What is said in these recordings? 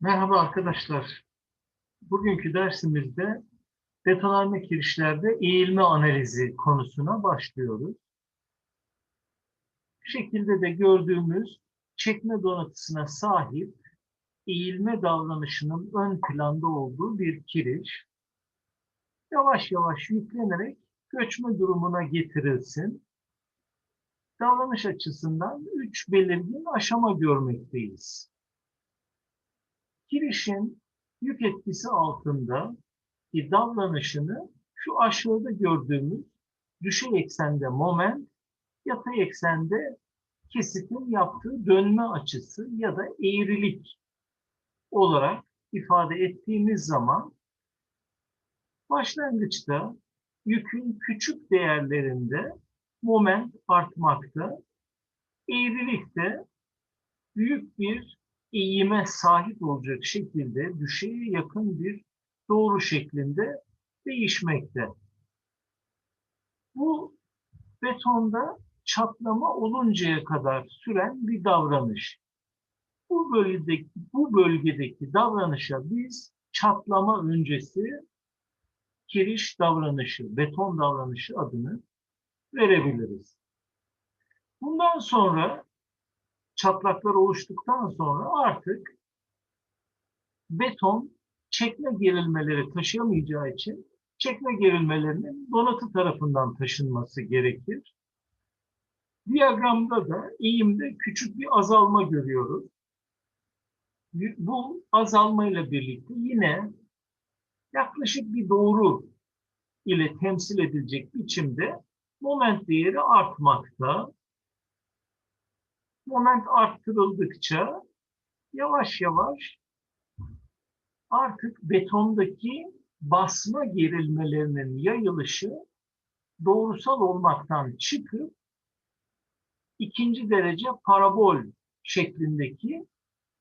Merhaba arkadaşlar. Bugünkü dersimizde betonarme kirişlerde eğilme analizi konusuna başlıyoruz. Bu şekilde de gördüğümüz çekme donatısına sahip eğilme davranışının ön planda olduğu bir kiriş yavaş yavaş yüklenerek göçme durumuna getirilsin. Davranış açısından üç belirgin aşama görmekteyiz girişin yük etkisi altında davranışını şu aşağıda gördüğümüz düşey eksende moment, yatay eksende kesitin yaptığı dönme açısı ya da eğrilik olarak ifade ettiğimiz zaman başlangıçta yükün küçük değerlerinde moment artmakta, eğrilikte büyük bir eğime sahip olacak şekilde düşeye yakın bir doğru şeklinde değişmekte. Bu betonda çatlama oluncaya kadar süren bir davranış. Bu bölgedeki, bu bölgedeki davranışa biz çatlama öncesi kiriş davranışı, beton davranışı adını verebiliriz. Bundan sonra çatlaklar oluştuktan sonra artık beton çekme gerilmeleri taşıyamayacağı için çekme gerilmelerinin donatı tarafından taşınması gerekir. Diyagramda da eğimde küçük bir azalma görüyoruz. Bu azalmayla birlikte yine yaklaşık bir doğru ile temsil edilecek biçimde moment değeri artmakta moment arttırıldıkça yavaş yavaş artık betondaki basma gerilmelerinin yayılışı doğrusal olmaktan çıkıp ikinci derece parabol şeklindeki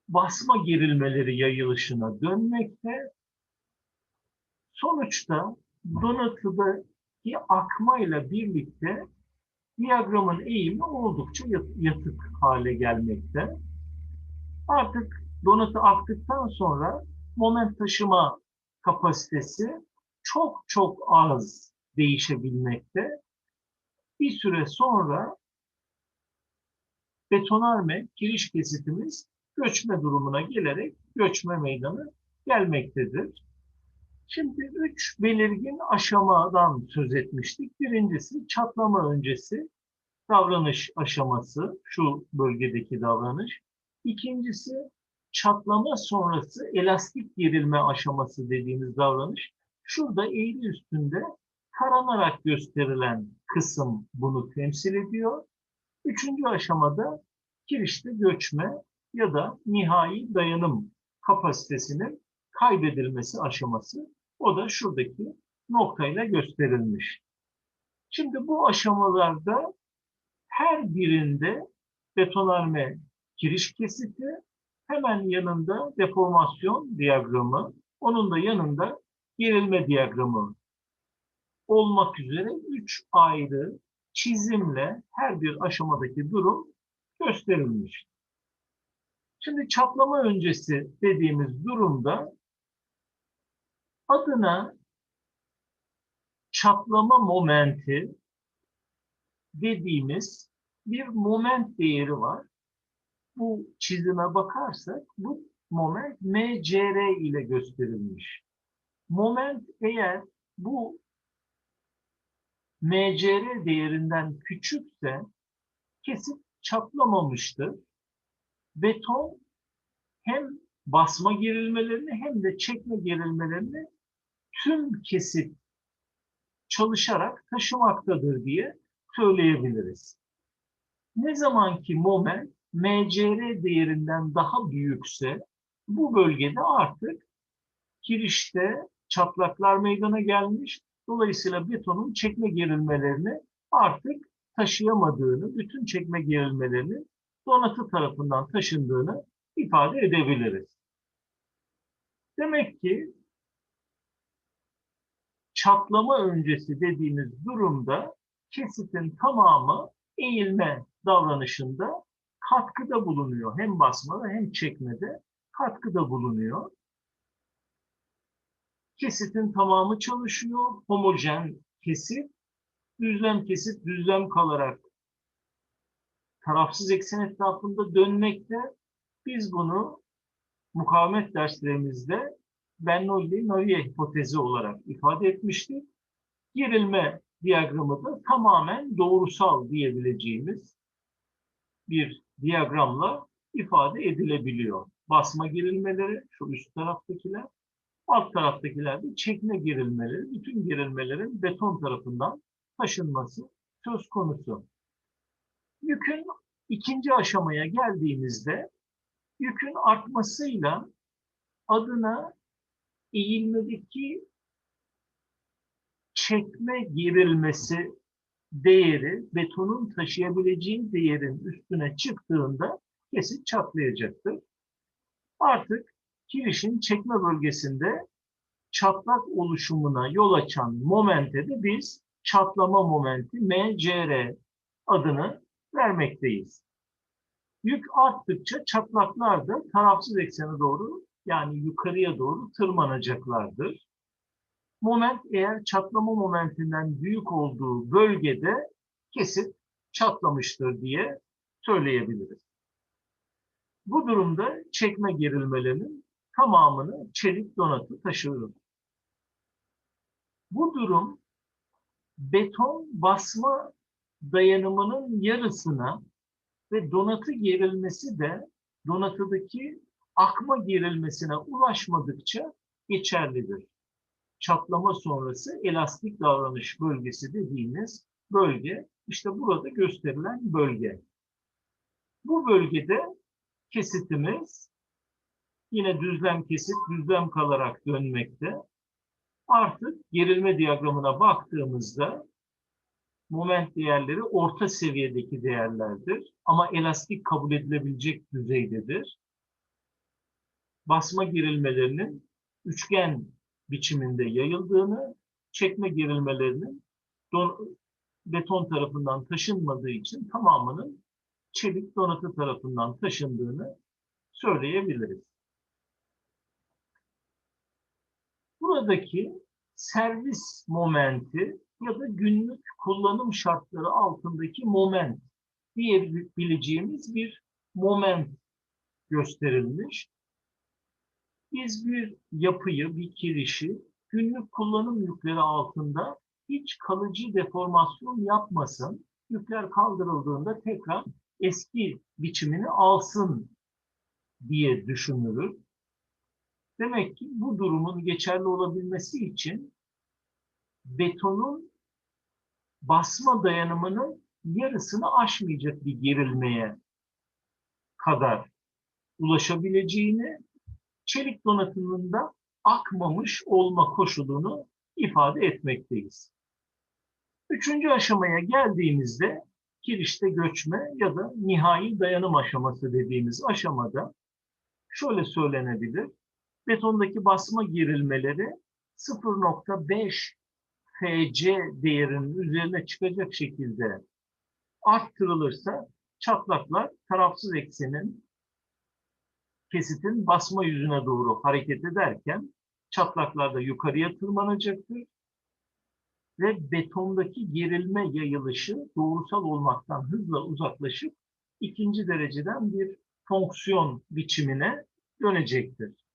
basma gerilmeleri yayılışına dönmekte. Sonuçta donatıdaki akmayla birlikte diyagramın eğimi oldukça yatık hale gelmekte. Artık donatı aktıktan sonra moment taşıma kapasitesi çok çok az değişebilmekte. Bir süre sonra betonarme giriş kesitimiz göçme durumuna gelerek göçme meydanı gelmektedir. Şimdi üç belirgin aşamadan söz etmiştik. Birincisi çatlama öncesi davranış aşaması, şu bölgedeki davranış. İkincisi çatlama sonrası elastik gerilme aşaması dediğimiz davranış. Şurada eğri üstünde karanarak gösterilen kısım bunu temsil ediyor. Üçüncü aşamada girişte göçme ya da nihai dayanım kapasitesinin kaybedilmesi aşaması. O da şuradaki noktayla gösterilmiş. Şimdi bu aşamalarda her birinde betonarme giriş kesiti, hemen yanında deformasyon diyagramı, onun da yanında gerilme diyagramı olmak üzere üç ayrı çizimle her bir aşamadaki durum gösterilmiş. Şimdi çatlama öncesi dediğimiz durumda adına çatlama momenti dediğimiz bir moment değeri var. Bu çizime bakarsak bu moment mcr ile gösterilmiş. Moment eğer bu mcr değerinden küçükse kesit çatlamamıştır. Beton hem basma gerilmelerini hem de çekme gerilmelerini tüm kesit çalışarak taşımaktadır diye söyleyebiliriz. Ne zaman ki moment MCR değerinden daha büyükse bu bölgede artık kirişte çatlaklar meydana gelmiş. Dolayısıyla betonun çekme gerilmelerini artık taşıyamadığını, bütün çekme gerilmelerini donatı tarafından taşındığını ifade edebiliriz. Demek ki çatlama öncesi dediğimiz durumda kesitin tamamı eğilme davranışında katkıda bulunuyor. Hem basmada hem çekmede katkıda bulunuyor. Kesitin tamamı çalışıyor. Homojen kesit, düzlem kesit düzlem kalarak tarafsız eksen etrafında dönmekte. Biz bunu mukavemet derslerimizde Bernoulli-Navier hipotezi olarak ifade etmiştik. Gerilme diyagramı da tamamen doğrusal diyebileceğimiz bir diyagramla ifade edilebiliyor. Basma gerilmeleri, şu üst taraftakiler, alt taraftakiler de çekme gerilmeleri, bütün gerilmelerin beton tarafından taşınması söz konusu. Yükün ikinci aşamaya geldiğimizde yükün artmasıyla adına eğilmedeki çekme gerilmesi değeri betonun taşıyabileceği değerin üstüne çıktığında kesit çatlayacaktır. Artık kirişin çekme bölgesinde çatlak oluşumuna yol açan momente de biz çatlama momenti MCR adını vermekteyiz. Yük arttıkça çatlaklar da tarafsız eksene doğru yani yukarıya doğru tırmanacaklardır. Moment eğer çatlama momentinden büyük olduğu bölgede kesit çatlamıştır diye söyleyebiliriz. Bu durumda çekme gerilmelerinin tamamını çelik donatı taşıyor. Bu durum beton basma dayanımının yarısına ve donatı gerilmesi de donatıdaki akma gerilmesine ulaşmadıkça geçerlidir. Çatlama sonrası elastik davranış bölgesi dediğimiz bölge, işte burada gösterilen bölge. Bu bölgede kesitimiz yine düzlem kesit, düzlem kalarak dönmekte. Artık gerilme diyagramına baktığımızda moment değerleri orta seviyedeki değerlerdir. Ama elastik kabul edilebilecek düzeydedir. Basma gerilmelerinin üçgen biçiminde yayıldığını, çekme gerilmelerinin don, beton tarafından taşınmadığı için tamamının çelik donatı tarafından taşındığını söyleyebiliriz. Buradaki servis momenti ya da günlük kullanım şartları altındaki moment diyebileceğimiz bir moment gösterilmiş. Biz bir yapıyı, bir kirişi günlük kullanım yükleri altında hiç kalıcı deformasyon yapmasın, yükler kaldırıldığında tekrar eski biçimini alsın diye düşünülür. Demek ki bu durumun geçerli olabilmesi için betonun basma dayanımının yarısını aşmayacak bir gerilmeye kadar ulaşabileceğini, çelik donatımında akmamış olma koşulunu ifade etmekteyiz. Üçüncü aşamaya geldiğimizde kirişte göçme ya da nihai dayanım aşaması dediğimiz aşamada şöyle söylenebilir. Betondaki basma gerilmeleri 0.5 FC değerinin üzerine çıkacak şekilde arttırılırsa çatlaklar tarafsız eksenin kesitin basma yüzüne doğru hareket ederken çatlaklar da yukarıya tırmanacaktır ve betondaki gerilme yayılışı doğrusal olmaktan hızla uzaklaşıp ikinci dereceden bir fonksiyon biçimine dönecektir.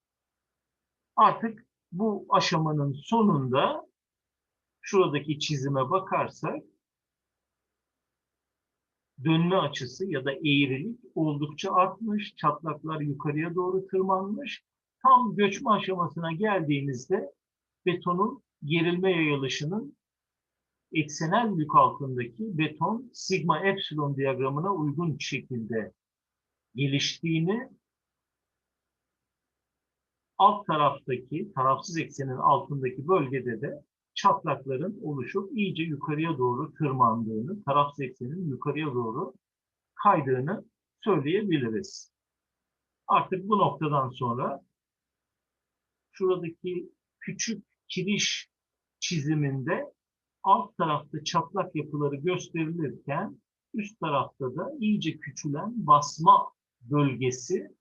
Artık bu aşamanın sonunda şuradaki çizime bakarsak dönme açısı ya da eğrilik oldukça artmış, çatlaklar yukarıya doğru tırmanmış. Tam göçme aşamasına geldiğinizde betonun gerilme yayılışının eksenel yük altındaki beton sigma epsilon diyagramına uygun şekilde geliştiğini alt taraftaki tarafsız eksenin altındaki bölgede de çatlakların oluşup iyice yukarıya doğru tırmandığını, tarafsız eksenin yukarıya doğru kaydığını söyleyebiliriz. Artık bu noktadan sonra şuradaki küçük kiriş çiziminde alt tarafta çatlak yapıları gösterilirken üst tarafta da iyice küçülen basma bölgesi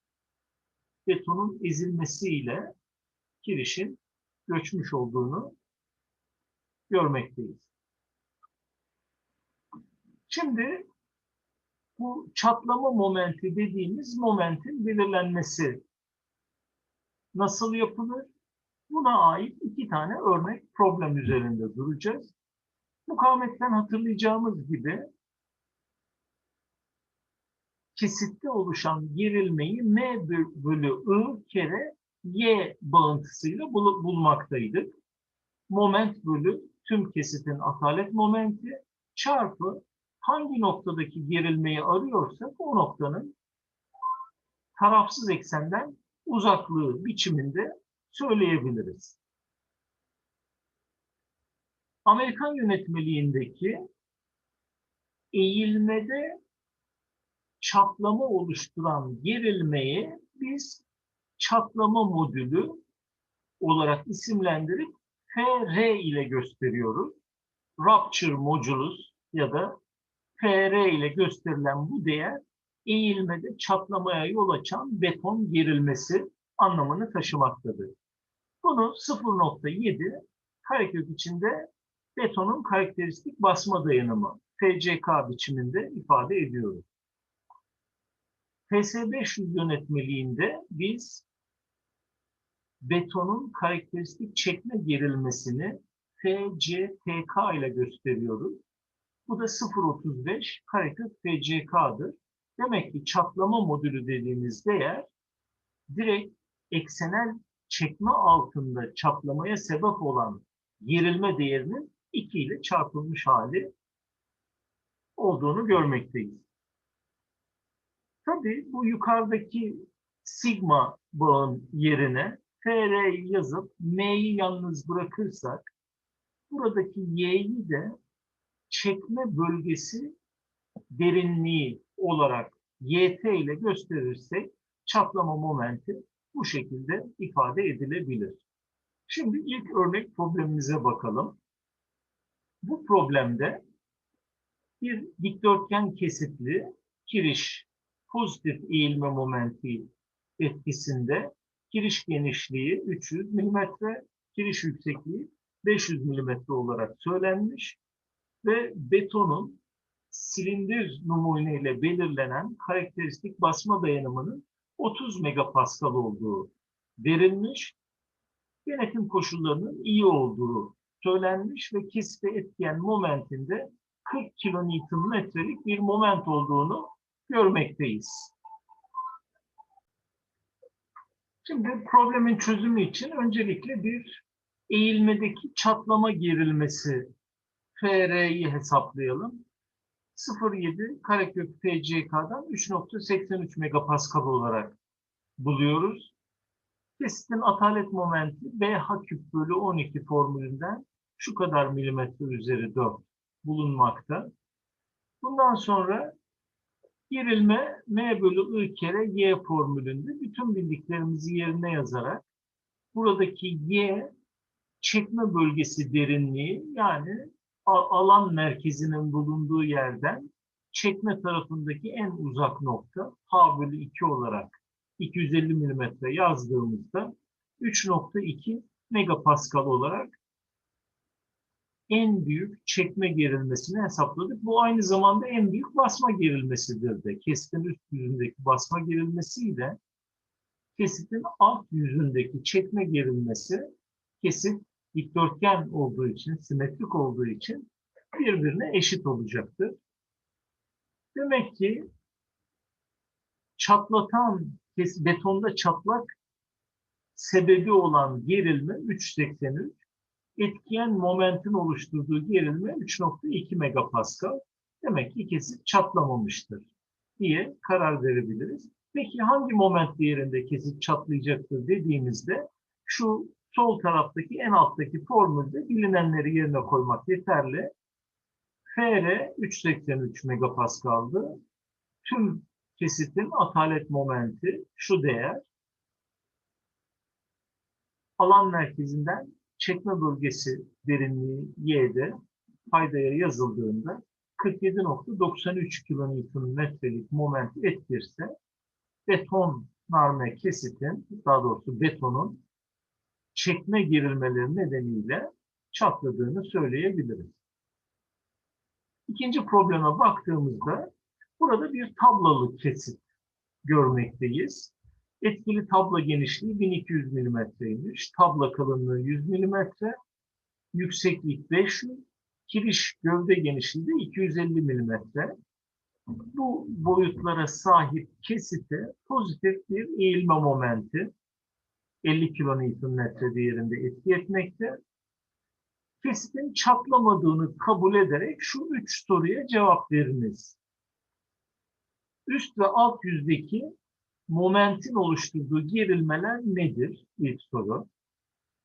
betonun ezilmesiyle kirişin göçmüş olduğunu görmekteyiz. Şimdi bu çatlama momenti dediğimiz momentin belirlenmesi nasıl yapılır? Buna ait iki tane örnek problem üzerinde duracağız. Mukavemetten hatırlayacağımız gibi kesitte oluşan gerilmeyi M bölü I kere Y bağıntısıyla bul bulmaktaydık. Moment bölü tüm kesitin atalet momenti çarpı hangi noktadaki gerilmeyi arıyorsak o noktanın tarafsız eksenden uzaklığı biçiminde söyleyebiliriz. Amerikan yönetmeliğindeki eğilmede çatlama oluşturan gerilmeyi biz çatlama modülü olarak isimlendirip FR ile gösteriyoruz. Rupture modulus ya da FR ile gösterilen bu değer eğilmede çatlamaya yol açan beton gerilmesi anlamını taşımaktadır. Bunu 0.7 karekök içinde betonun karakteristik basma dayanımı FCK biçiminde ifade ediyoruz. TS500 yönetmeliğinde biz betonun karakteristik çekme gerilmesini FCTK ile gösteriyoruz. Bu da 0.35 karekök FCK'dır. Demek ki çatlama modülü dediğimiz değer direkt eksenel çekme altında çatlamaya sebep olan gerilme değerinin 2 ile çarpılmış hali olduğunu görmekteyiz. Tabii bu yukarıdaki sigma bağın yerine FR yazıp M'yi yalnız bırakırsak buradaki Y'yi de çekme bölgesi derinliği olarak YT ile gösterirsek çatlama momenti bu şekilde ifade edilebilir. Şimdi ilk örnek problemimize bakalım. Bu problemde bir dikdörtgen kesitli kiriş pozitif eğilme momenti etkisinde kiriş genişliği 300 mm, kiriş yüksekliği 500 mm olarak söylenmiş ve betonun silindir numune ile belirlenen karakteristik basma dayanımının 30 megapascal olduğu verilmiş. Denetim koşullarının iyi olduğu söylenmiş ve kesite etkiyen momentinde 40 kilonewton bir moment olduğunu görmekteyiz. Şimdi problemin çözümü için öncelikle bir eğilmedeki çatlama gerilmesi FR'yi hesaplayalım. 0.7 karekök FCK'dan 3.83 megapascal olarak buluyoruz. Kesitin atalet momenti BH küp bölü 12 formülünden şu kadar milimetre üzeri 4 bulunmakta. Bundan sonra gerilme M bölü I kere Y formülünde bütün bildiklerimizi yerine yazarak buradaki Y çekme bölgesi derinliği yani alan merkezinin bulunduğu yerden çekme tarafındaki en uzak nokta H bölü 2 olarak 250 milimetre yazdığımızda 3.2 megapascal olarak en büyük çekme gerilmesini hesapladık. Bu aynı zamanda en büyük basma gerilmesidir de. Kesitin üst yüzündeki basma gerilmesiyle kesitin alt yüzündeki çekme gerilmesi kesit dikdörtgen olduğu için, simetrik olduğu için birbirine eşit olacaktır. Demek ki çatlatan, betonda çatlak sebebi olan gerilme 383, etkiyen momentin oluşturduğu gerilme 3.2 megapascal. Demek ki kesit çatlamamıştır diye karar verebiliriz. Peki hangi moment değerinde kesit çatlayacaktır dediğimizde şu sol taraftaki en alttaki formülde bilinenleri yerine koymak yeterli. FR 383 megapascal'dı. Tüm kesitin atalet momenti şu değer. Alan merkezinden çekme bölgesi derinliği Y'de paydaya yazıldığında 47.93 kilonewton metrelik moment ettirse beton narme kesitin, daha doğrusu betonun çekme gerilmeleri nedeniyle çatladığını söyleyebiliriz. İkinci probleme baktığımızda burada bir tablalı kesit görmekteyiz. Etkili tabla genişliği 1200 mm'ymiş. Tabla kalınlığı 100 mm. Yükseklik 500. Kiriş gövde genişliği de 250 mm. Bu boyutlara sahip kesite pozitif bir eğilme momenti 50 kN değerinde etki etmekte. Kesitin çatlamadığını kabul ederek şu üç soruya cevap veriniz. Üst ve alt yüzdeki momentin oluşturduğu gerilmeler nedir? İlk soru.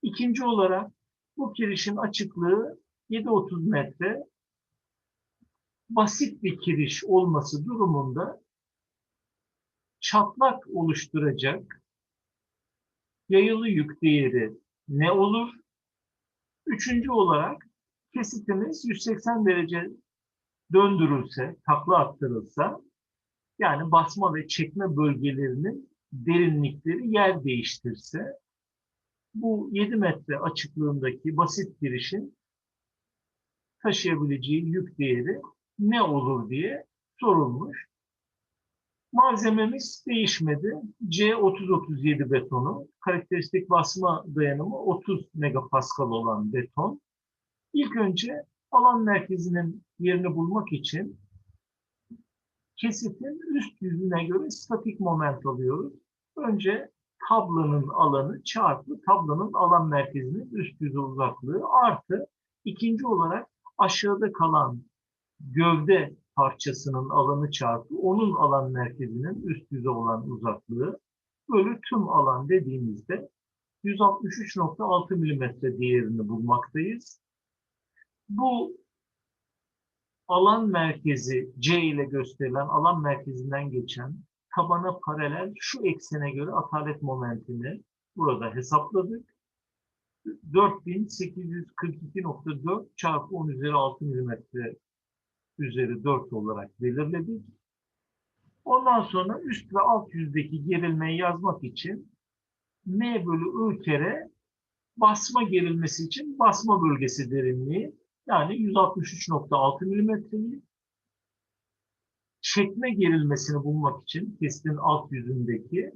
İkinci olarak bu kirişin açıklığı 7.30 metre. Basit bir kiriş olması durumunda çatlak oluşturacak yayılı yük değeri ne olur? Üçüncü olarak kesitimiz 180 derece döndürülse, takla attırılsa yani basma ve çekme bölgelerinin derinlikleri yer değiştirse bu 7 metre açıklığındaki basit girişin taşıyabileceği yük değeri ne olur diye sorulmuş. Malzememiz değişmedi. C3037 betonu. Karakteristik basma dayanımı 30 megapascal olan beton. İlk önce alan merkezinin yerini bulmak için kesitin üst yüzüne göre statik moment alıyoruz. Önce tablanın alanı çarpı tablanın alan merkezinin üst yüzü uzaklığı artı ikinci olarak aşağıda kalan gövde parçasının alanı çarpı onun alan merkezinin üst yüze olan uzaklığı bölü tüm alan dediğimizde 163.6 mm değerini bulmaktayız. Bu alan merkezi C ile gösterilen alan merkezinden geçen tabana paralel şu eksene göre atalet momentini burada hesapladık. 4842.4 çarpı 10 üzeri 6 mm üzeri 4 olarak belirledik. Ondan sonra üst ve alt yüzdeki gerilmeyi yazmak için M bölü I kere basma gerilmesi için basma bölgesi derinliği yani 163.6 milimetreyi çekme gerilmesini bulmak için kestin alt yüzündeki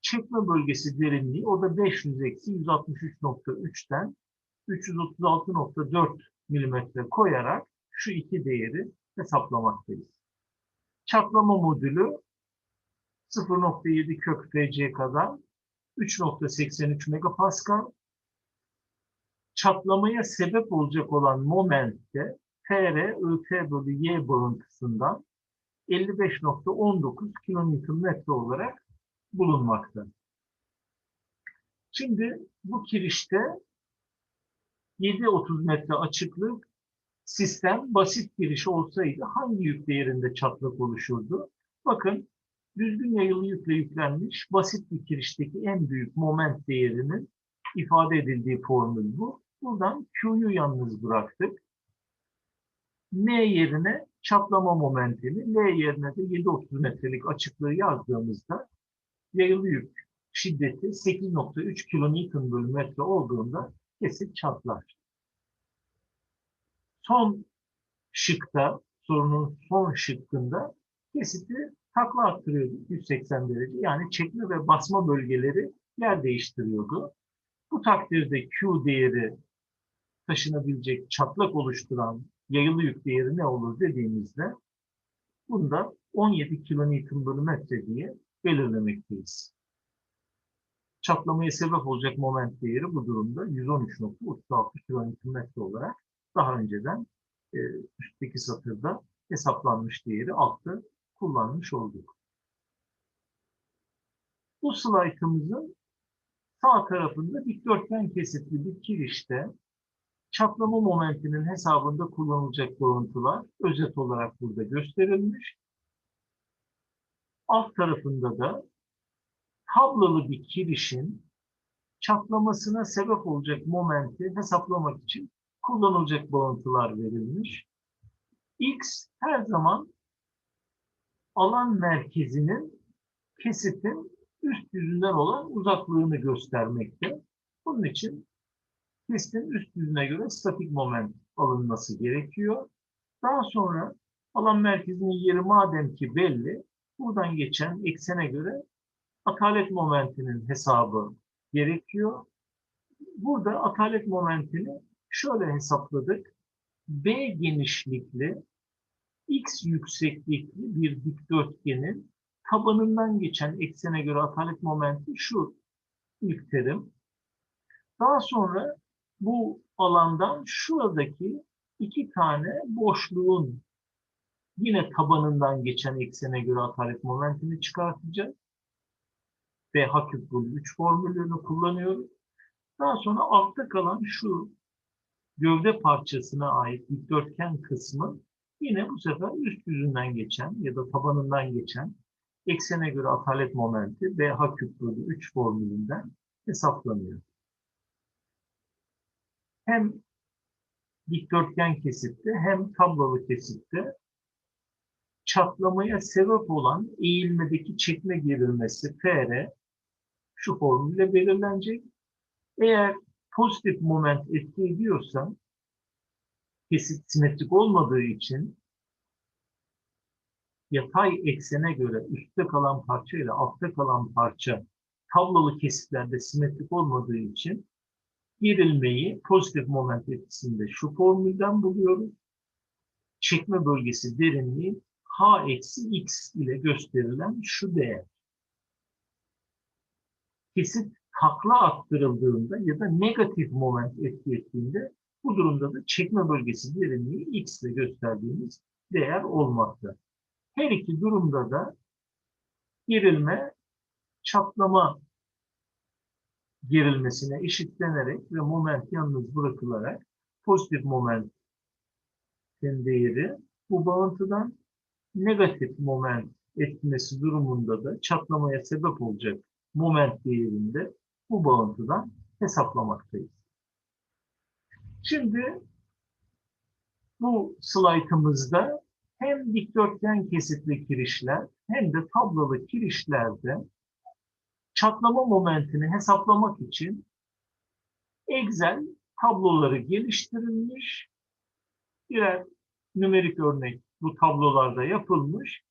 çekme bölgesi derinliği o da 500 eksi 163.3'ten 336.4 milimetre koyarak şu iki değeri hesaplamaktayız. Çatlama modülü 0.7 kök FC kadar 3.83 megapascal. Çatlamaya sebep olacak olan momentte TR, IT bölü Y bağıntısından 55.19 kN olarak bulunmakta. Şimdi bu kirişte 7.30 metre açıklık sistem basit giriş olsaydı hangi yük değerinde çatlak oluşurdu? Bakın düzgün yayılı yükle yüklenmiş basit bir kirişteki en büyük moment değerinin ifade edildiği formül bu. Buradan Q'yu yalnız bıraktık. N yerine çatlama momentini, L yerine de 7.30 metrelik açıklığı yazdığımızda yayılı yük şiddeti 8.3 kN bölü metre olduğunda kesit çatlar son şıkta, sorunun son şıkkında kesiti takla attırıyordu 180 derece. Yani çekme ve basma bölgeleri yer değiştiriyordu. Bu takdirde Q değeri taşınabilecek çatlak oluşturan yayılı yük değeri ne olur dediğimizde bunda 17 kilonewton bölü metre diye belirlemekteyiz. Çatlamaya sebep olacak moment değeri bu durumda 113.36 kilonewton metre olarak daha önceden e, üstteki satırda hesaplanmış değeri altta kullanmış olduk. Bu slaytımızın sağ tarafında dikdörtgen kesitli bir kirişte çatlama momentinin hesabında kullanılacak görüntüler özet olarak burada gösterilmiş. Alt tarafında da tablalı bir kirişin çatlamasına sebep olacak momenti hesaplamak için kullanılacak bağıntılar verilmiş. X her zaman alan merkezinin kesitin üst yüzünden olan uzaklığını göstermekte. Bunun için kestin üst yüzüne göre statik moment alınması gerekiyor. Daha sonra alan merkezinin yeri madem ki belli, buradan geçen eksene göre atalet momentinin hesabı gerekiyor. Burada atalet momentini şöyle hesapladık. B genişlikli, X yükseklikli bir dikdörtgenin tabanından geçen eksene göre atalet momenti şu ilk terim. Daha sonra bu alandan şuradaki iki tane boşluğun yine tabanından geçen eksene göre atalet momentini çıkartacağız. Ve H küp bölü 3 formülünü kullanıyoruz. Daha sonra altta kalan şu gövde parçasına ait dikdörtgen kısmı yine bu sefer üst yüzünden geçen ya da tabanından geçen eksene göre atalet momenti B H küp bölü 3 formülünden hesaplanıyor. Hem dikdörtgen kesitte hem tablalı kesitte çatlamaya sebep olan eğilmedeki çekme gerilmesi PR şu formülle belirlenecek. Eğer pozitif moment etki ediyorsa kesit simetrik olmadığı için yatay eksene göre üstte kalan parça ile altta kalan parça tablolu kesitlerde simetrik olmadığı için gerilmeyi pozitif moment etkisinde şu formülden buluyoruz. Çekme bölgesi derinliği h eksi x ile gösterilen şu değer. Kesit takla attırıldığında ya da negatif moment etki ettiğinde bu durumda da çekme bölgesi derinliği x ile gösterdiğimiz değer olmakta. Her iki durumda da gerilme çatlama gerilmesine eşitlenerek ve moment yalnız bırakılarak pozitif momentin değeri bu bağıntıdan negatif moment etmesi durumunda da çatlamaya sebep olacak moment değerinde bu bağıntıdan hesaplamaktayız. Şimdi bu slaytımızda hem dikdörtgen kesitli kirişler hem de tablalı kirişlerde çatlama momentini hesaplamak için Excel tabloları geliştirilmiş. Birer nümerik örnek bu tablolarda yapılmış.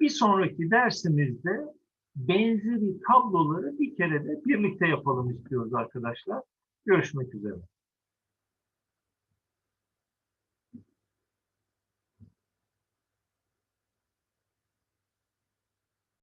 Bir sonraki dersimizde benzeri tabloları bir kere de birlikte yapalım istiyoruz arkadaşlar. Görüşmek üzere.